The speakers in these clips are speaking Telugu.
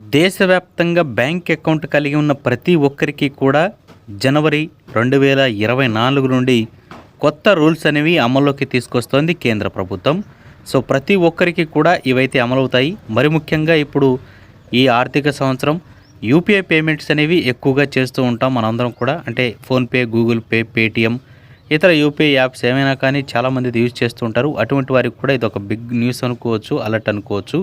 దేశవ్యాప్తంగా బ్యాంక్ అకౌంట్ కలిగి ఉన్న ప్రతి ఒక్కరికి కూడా జనవరి రెండు వేల ఇరవై నాలుగు నుండి కొత్త రూల్స్ అనేవి అమల్లోకి తీసుకొస్తోంది కేంద్ర ప్రభుత్వం. సో ప్రతి ఒక్కరికి కూడా ఇవైతే అమలవుతాయి. మరి ముఖ్యంగా ఇప్పుడు ఈ ఆర్థిక సంవత్సరం యూపీఐ పేమెంట్స్ అనేవి ఎక్కువగా చేస్తూ ఉంటాం మనందరం కూడా. అంటే ఫోన్పే గూగుల్ పే పేటిఎం ఇతర యూపీఐ యాప్స్ ఏమైనా కానీ చాలామంది యూజ్ చేస్తూ ఉంటారు. అటువంటి వారికి కూడా ఇది ఒక బిగ్ న్యూస్ అనుకోవచ్చు అలర్ట్ అనుకోవచ్చు.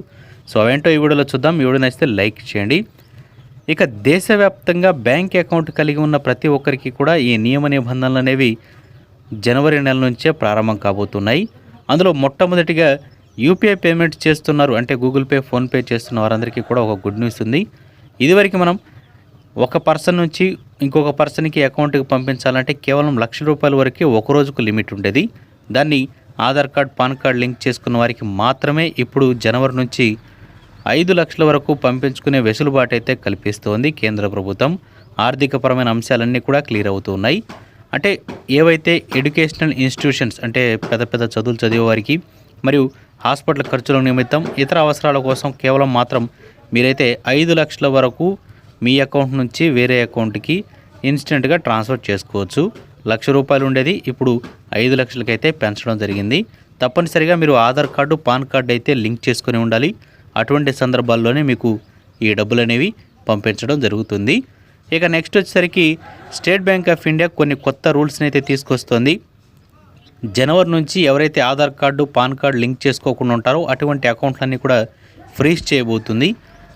సో అవేంటో ఈ వీడియోలో చూద్దాం. ఈ వీడియో నచ్చితే లైక్ చేయండి. ఇక దేశవ్యాప్తంగా బ్యాంక్ అకౌంట్ కలిగి ఉన్న ప్రతి ఒక్కరికి కూడా ఈ నియమ నిబంధనలు అనేవి జనవరి నెల నుంచే ప్రారంభం కాబోతున్నాయి. అందులో మొట్టమొదటిగా యూపీఐ పేమెంట్ చేస్తున్నారు. అంటే గూగుల్ పే ఫోన్పే చేస్తున్న వారందరికీ కూడా ఒక గుడ్ న్యూస్ ఉంది. ఇదివరకు మనం ఒక పర్సన్ నుంచి ఇంకొక పర్సన్కి అకౌంట్కి పంపించాలంటే కేవలం లక్ష రూపాయల వరకే ఒక రోజుకు లిమిట్ ఉండేది. దాన్ని Aadhaar card PAN card link చేసుకున్న వారికి మాత్రమే ఇప్పుడు జనవరి నుంచి ఐదు లక్షల వరకు పంపించుకునే వెసులుబాటు అయితే కల్పిస్తోంది కేంద్ర ప్రభుత్వం. ఆర్థికపరమైన అంశాలన్నీ కూడా క్లియర్ అవుతున్నాయి అంటే ఏవైతే ఎడ్యుకేషనల్ ఇన్స్టిట్యూషన్స్ అంటే పెద్ద పెద్ద చదువులు చదివే వారికి మరియు హాస్పిటల్ ఖర్చుల నిమిత్తం ఇతర అవసరాల కోసం కేవలం మాత్రం మీరైతే ఐదు లక్షల వరకు మీ అకౌంట్ నుంచి వేరే అకౌంట్కి ఇన్స్టెంట్గా ట్రాన్స్ఫర్ చేసుకోవచ్చు. లక్ష రూపాయలు ఉండేది ఇప్పుడు ఐదు లక్షలకైతే పెంచడం జరిగింది. తప్పనిసరిగా మీరు ఆధార్ కార్డు పాన్ కార్డు అయితే లింక్ చేసుకొని ఉండాలి. అటువంటి సందర్భాల్లోనే మీకు ఈ డబ్బులు అనేవి పంపించడం జరుగుతుంది. ఇక నెక్స్ట్ వచ్చేసరికి స్టేట్ బ్యాంక్ ఆఫ్ ఇండియా కొన్ని కొత్త రూల్స్ని అయితే తీసుకొస్తుంది. జనవరి నుంచి ఎవరైతే Aadhaar card PAN card link చేసుకోకుండా ఉంటారో అటువంటి అకౌంట్లన్నీ కూడా ఫ్రీజ్ చేయబోతుంది.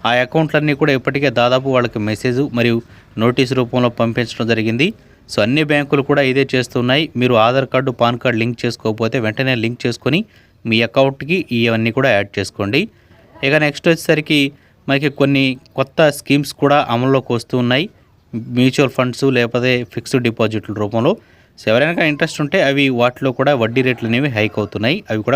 ఆ అకౌంట్లన్నీ కూడా ఇప్పటికే దాదాపు వాళ్ళకి మెసేజ్ మరియు నోటీస్ రూపంలో పంపించడం జరిగింది. సో అన్ని బ్యాంకులు కూడా ఇదే చేస్తున్నాయి. మీరు Aadhaar card PAN card link చేసుకోకపోతే వెంటనే లింక్ చేసుకొని మీ అకౌంట్కి ఇవన్నీ కూడా యాడ్ చేసుకోండి. ఇక నెక్స్ట్ వచ్చేసరికి మనకి కొన్ని కొత్త స్కీమ్స్ కూడా అమల్లోకి వస్తూ ఉన్నాయి. మ్యూచువల్ ఫండ్స్ లేకపోతే ఫిక్స్డ్ డిపాజిట్ల రూపంలో. సో ఎవరైనా ఇంట్రెస్ట్ ఉంటే అవి వాటిలో కూడా వడ్డీ రేట్లు అనేవి హైక్ అవుతున్నాయి. అవి కూడా